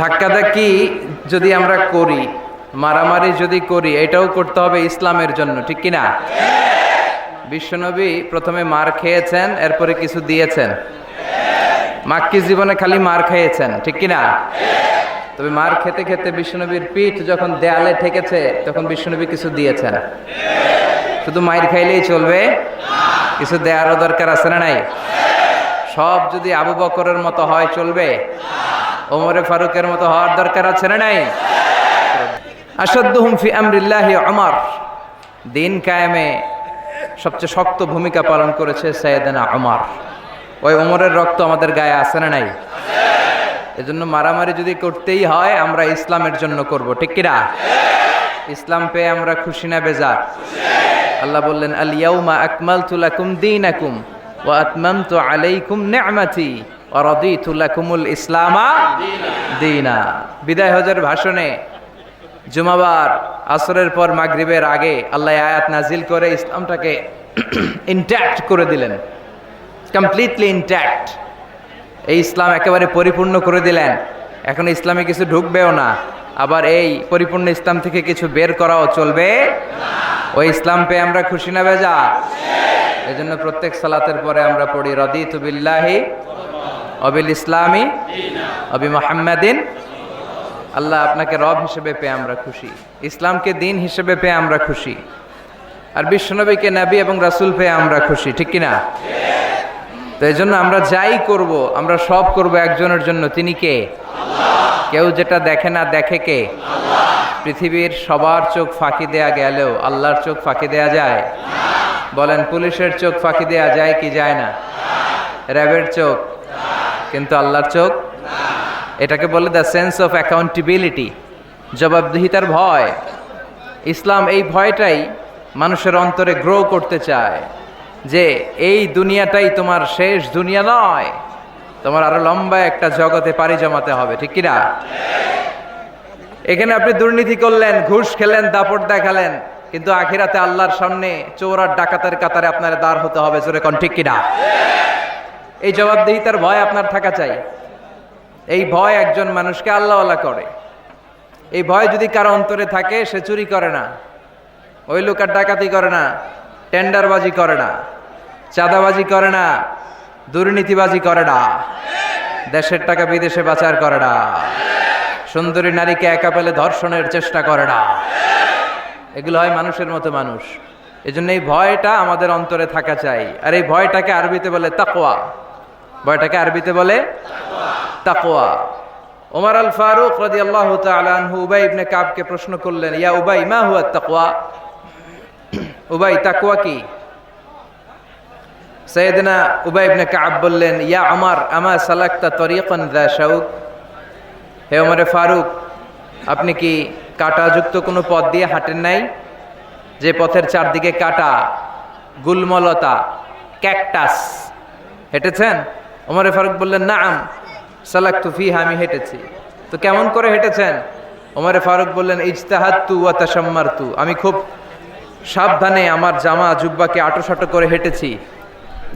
ধাক্কাধাক্কি যদি আমরা করি, মারামারি যদি করি, এটাও করতে হবে ইসলামের জন্য, ঠিক কি না বিশ্বনবী প্রথমে মার খেয়েছেন, এরপরে কিছু দিয়েছেন। মাক্কি জীবনে খালি মার খেয়েছেন ঠিক কি না তবে মার খেতে খেতে বিশ্বনবীর পিঠ যখন দেয়ালে ঠেকেছে, তখন বিশ্বনবী কিছু দিয়েছেন। শুধু মায়ের খাইলেই চলবে? কিছু দেয়ারও দরকার আছে না নাই? সব যদি আবু বকরের মতো হয়, চলবে? ওমরে ফারুকের মতো হওয়ার দরকার আছে না নাই? আসাদুহুম ফি আমরিল্লাহি আমার দিন কায়েমে সবচেয়ে শক্ত ভূমিকা পালন করেছে সৈয়দনা আমার ওই ওমরের রক্ত আমাদের গায়ে আছে না নাই? এজন্য মারামারি যদি করতেই হয়, আমরা ইসলামের জন্য করব, ঠিক কিনা ইসলাম পেয়ে আমরা খুশি না বেজার। আল্লাহ বললেন আল ইয়াউমা আকমালতু লাকুম দীনাকুম ওয়া আতমামতু আলাইকুম নি'মাতি। ওয়া রাদিতু লাকুমুল ইসলামা দীনা। বিদায় হজের ভাষণে জুমাবার, আসরের পর মাগরিবের আগে আল্লাহ আয়াত নাজিল করে ইসলামটাকে ইনট্যাক্ট করে দিলেন। কমপ্লিটলি ইনট্যাক্ট এই ইসলাম একেবারে পরিপূর্ণ করে দিলেন। এখন ইসলামে কিছু ঢুকবেও না। আবার এই পরিপূর্ণ ইসলাম থেকে কিছু বের করাও চলবে ওই ইসলাম পেয়ে আমরা খুশি না বেজা? এই জন্য প্রত্যেক সালাতের পরে আমরা পড়ি রদি তুবিল্লাহি অবিল ইসলামী, অবি মোহাম্মদিন। আল্লাহ আপনাকে রব হিসেবে পেয়ে আমরা খুশি। ইসলামকে দিন হিসেবে পেয়ে আমরা খুশি। আর বিশ্বনবীকে নবী এবং রাসুল পেয়ে আমরা খুশি, ঠিক কিনা? তো এই জন্য আমরা যাই করব, আমরা সব করব একজনের জন্য। তিনি কে? কেউ যেটা দেখে না দেখে কে? পৃথিবীর সবার চোখ ফাঁকি দেয়া গেলেও আল্লাহর চোখ ফাঁকি দেয়া যায়? বলেন, পুলিশের চোখ ফাঁকি দেয়া যায় কি যায় না? র্যাবের চোখ কিন্তু আল্লাহর চোখ? এটাকে বলে দ্য সেন্স অফ অ্যাকাউন্টেবিলিটি জবাবদিহিতার ভয়। ইসলাম এই ভয়টাই মানুষের অন্তরে গ্রো করতে চায় যে এই দুনিয়াটাই তোমার শেষ দুনিয়া নয়, তোমার আরও লম্বা একটা জগতে পাড়ি জমাতে হবে, ঠিক কিনা? এখানে আপনি দুর্নীতি করলেন, ঘুষ খেলেন, দাপট দেখালেন, কিন্তু আখিরাতে আল্লাহর সামনে চোর আর ডাকাতের কাতারে আপনার দাঁড় হতে হবে, জোরে কন ঠিক কিনা? এই জবাবদিহিতার ভয় আপনার থাকা চাই। এই ভয় একজন মানুষকে আল্লাহওয়ালা করে। এই ভয় যদি কারও অন্তরে থাকে, সে চুরি করে না। ওই লোক আর ডাকাতি করে না, টেন্ডারবাজি করে না, চাঁদাবাজি করে না, দুর্নীতিবাজি করে না, দেশের টাকা বিদেশে পাচার করে না, সুন্দরী নারীকে একা পেলে ধর্ষণের চেষ্টা করে না। এগুলো হয় মানুষের মতো মানুষ। এজন্য এই ভয়টা আমাদের অন্তরে থাকা চাই। আর এই ভয়টাকে আরবিতে বলে তাকোয়া ভয়টাকে আরবিতে বলে তাকোয়া ওমর আল ফারুক রাজি আল্লাহ তালু উবাই ইবনে কাবকে প্রশ্ন করলেন, ইয়া উবাই, মা হুয়া তাকোয়া উবাই তাকোয়া কি? সৈয়দনা উবাই ইবনে কাব বললেন, ইয়া আমার আমা সালাক্তা তরিকন দা শাউক? হে ওমরে ফারুক, আপনি কি কাঁটাযুক্ত কোনো পথ দিয়ে হাঁটেন নাই? যে পথের চারদিকে কাটা, গুলমলতা, ক্যাকটাস, হেঁটেছেন? ওমরে ফারুক বললেন না আম সালাক তুফিহা আমি হেঁটেছি। তো কেমন করে হেঁটেছেন? ওমরে ফারুক বললেন ইজতাহাত তু ওয়াতাসাম্মার তু আমি খুব সাবধানে আমার জামা জুব্বাকে আটোসাটো করে হেঁটেছি,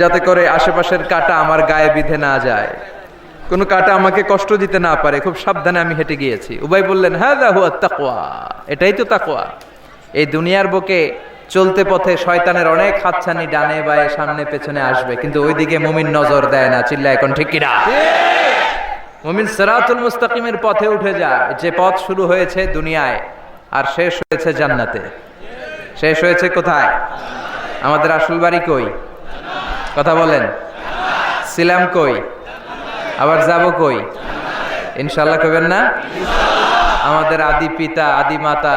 যাতে করে আশেপাশের কাটা আমার গায়ে বিধে না যায়। কোনো কাটা আমাকে কষ্ট দিতে না পারে, খুব সাবধানে আমি হেঁটে গিয়েছি। উবাই বললেন হ্যাঁ হুয়া তাকোয়া এটাই তো তাকোয়া এই দুনিয়ার বুকে চলতে পথে শয়তানের অনেক হাতছানি ডানে বায়ে সামনে পেছনে আসবে, কিন্তু ওইদিকে মুমিন নজর দেয় না। চিল্লা এখন ঠিক কিনা? মুমিন সেরাতুল মুস্তাকিমের পথে উঠে যায়। যে পথ শুরু হয়েছে দুনিয়ায়, আর শেষ হয়েছে জান্নাতে। শেষ হয়েছে কোথায়? আমাদের আসল বাড়ি কই? কথা বলেন। ছিলাম কই? আবার যাব কই? ইনশাল্লাহ কবেন না? আমাদের আদি পিতা, আদি মাতা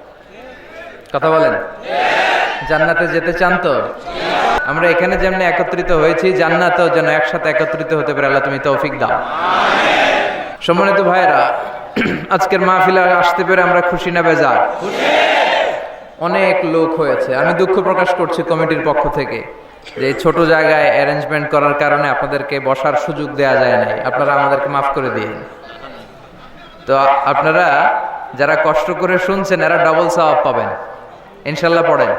কথা বলেন? জান্নাতে যেতে চান তো? আমরা এখানে যেমনি একত্রিত হয়েছি, জান্নাতেও যেন একসাথে একত্রিত হতে পারে, আল্লাহ তুমি তৌফিক দাও। সম্মানিত ভাইরা আজকের মাহফিলে আসতে পেরে আমরা খুশি না বেজার? অনেক লোক হয়েছে। আমি দুঃখ প্রকাশ করছি কমিটির পক্ষ থেকে যে ছোট জায়গায় অ্যারেঞ্জমেন্ট করার কারণে আপনাদেরকে বসার সুযোগ দেয়া যায় নাই। আপনারা আমাদেরকে মাফ করে দিন। তো আপনারা যারা কষ্ট করে শুনছেন, এরা ডবল সওয়াব পাবেন। ইনশাল্লাহ পড়েন।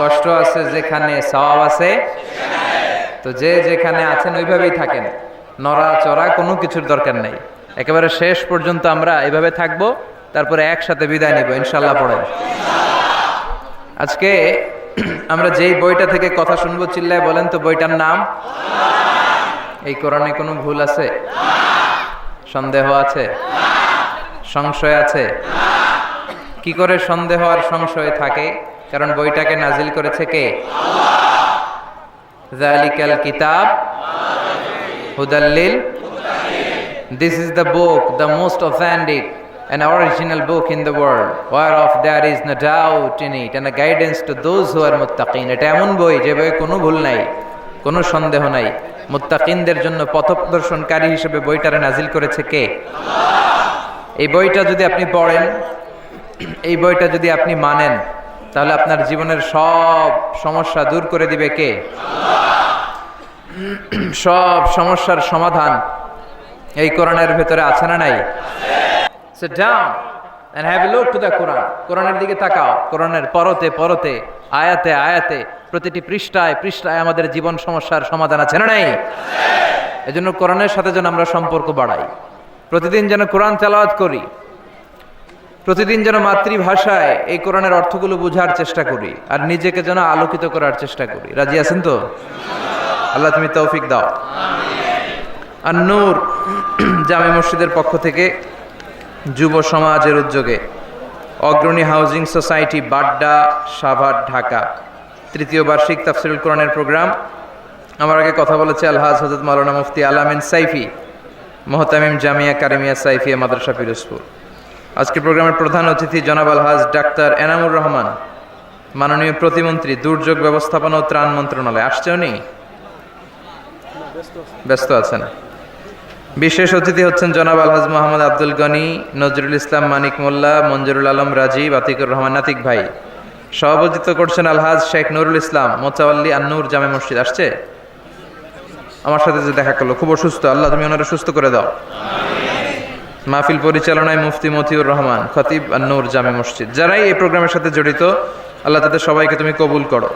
কষ্ট আছে, যেখানে সওয়াব আছে, তো যে যেখানে আছেন ওইভাবেই থাকেন। নড়া চড়া কোনো কিছুর দরকার নেই। একেবারে শেষ পর্যন্ত আমরা এভাবে থাকব, তারপরে একসাথে বিদায় নিব, ইনশাল্লাহ পড়েন। আজকে আমরা যেই বইটা থেকে কথা শুনব, চিল্লায় বলেন তো বইটার নাম? এই কোরআনে কোনো ভুল আছে? সন্দেহ আছে? সংশয় আছে? কি করে সন্দেহ আর সংশয় থাকে কারণ বইটাকে নাজিল করেছে কে জালিকাল কিতাব হুদাল্লিল This is the book, the most authentic and original book in the world, whereof there is no doubt in it, and a guidance to those who are muttaqin. এটা এমন বই যে বই কোনো ভুল নাই কোনো সন্দেহ নাই মুত্তাকিনদের জন্য পথপ্রদর্শনকারী হিসেবে বইটারে নাজিল করেছে কে এই বইটা যদি আপনি পড়েন এই বইটা যদি আপনি মানেন, তাহলে আপনার জীবনের সব সমস্যা দূর করে দিবে কে? সব সমস্যার সমাধান এই কোরআনের ভেতরে আছে না নাই? And have a look to the Quran. কোরআনের দিকে তাকাও। কোরআনের পরতে পরতে, আয়াতে আয়াতে, প্রতিটি পৃষ্ঠায় পৃষ্ঠায় আমাদের জীবন সমস্যার সমাধান আছে না নাই? এজন্য কোরআনের সাথে যেন আমরা সম্পর্ক বাড়াই। প্রতিদিন যেন কোরআন তেলাওয়াত করি। প্রতিদিন যেন মাতৃভাষায় এই কোরআনের অর্থগুলো বোঝার চেষ্টা করি, আর নিজেকে যেন আলোকিত করার চেষ্টা করি। রাজি আছেন তো? আল্লাহ তুমি তৌফিক দাও। আর নূর জামে মসজিদের পক্ষ থেকে যুব সমাজের উদ্যোগে অগ্রণী হাউজিং সোসাইটি বাড্ডা, সাভার, ঢাকা। তৃতীয় বার্ষিক তাফসিরুল কোরআনের প্রোগ্রাম। আমার আগে কথা বলেছে আলহাজ হজরত মাওলানা মুফতি আলামিন সাইফি, মোহতামিম জামিয়া কারিমিয়া সাইফিয়া মাদ্রাসা পিরোজপুর। আজকে প্রোগ্রামের প্রধান অতিথি জনাব আলহাজ ডাক্তার এনামুর রহমান, মাননীয় প্রতিমন্ত্রী দুর্যোগ ব্যবস্থাপনা ও ত্রাণ মন্ত্রণালয়। আসছে উনি? ব্যস্ত আছেন। বিশেষ অতিথি হচ্ছেন জনাব আলহাজ মোহাম্মদ আব্দুল গনি, নজরুল ইসলাম মানিক মোল্লা, মঞ্জুরুল আলম রাজীব, আতিকুর রহমান নাতিক ভাই। সভাপতিত্ব করছেন আলহাজ শেখ নুরুল ইসলাম, মোচাওয়াল্লি আন্নুর জামে মসজিদ। আসছে? আমার সাথে যে দেখা করল, খুব অসুস্থ। আল্লাহ, তুমি ওনারা সুস্থ করে দাও। মাহফিল পরিচালনায় মুফতি মতিউর রহমান খতিব আন্নুর জামে মসজিদ। যারাই এই প্রোগ্রামের সাথে জড়িত আল্লাহ তাদের সবাইকে তুমি কবুল করো।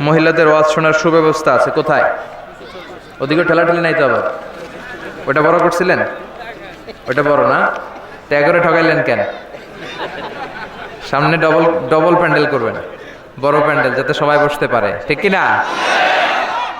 মহিলাদের ওয়াজ শোনার সুব্যবস্থা আছে কোথায়? ওদিকে ঠেলা ঠেলাঠেলি নাই তো আবার? ওটা বড় করছিলেন? ওটা বড় না? ত্যাগ করে ঠকাইলেন কেন? সামনে ডবল ডবল প্যান্ডেল করবেন। বড় প্যান্ডেল যাতে সবাই বসতে পারে। ঠিক কি না?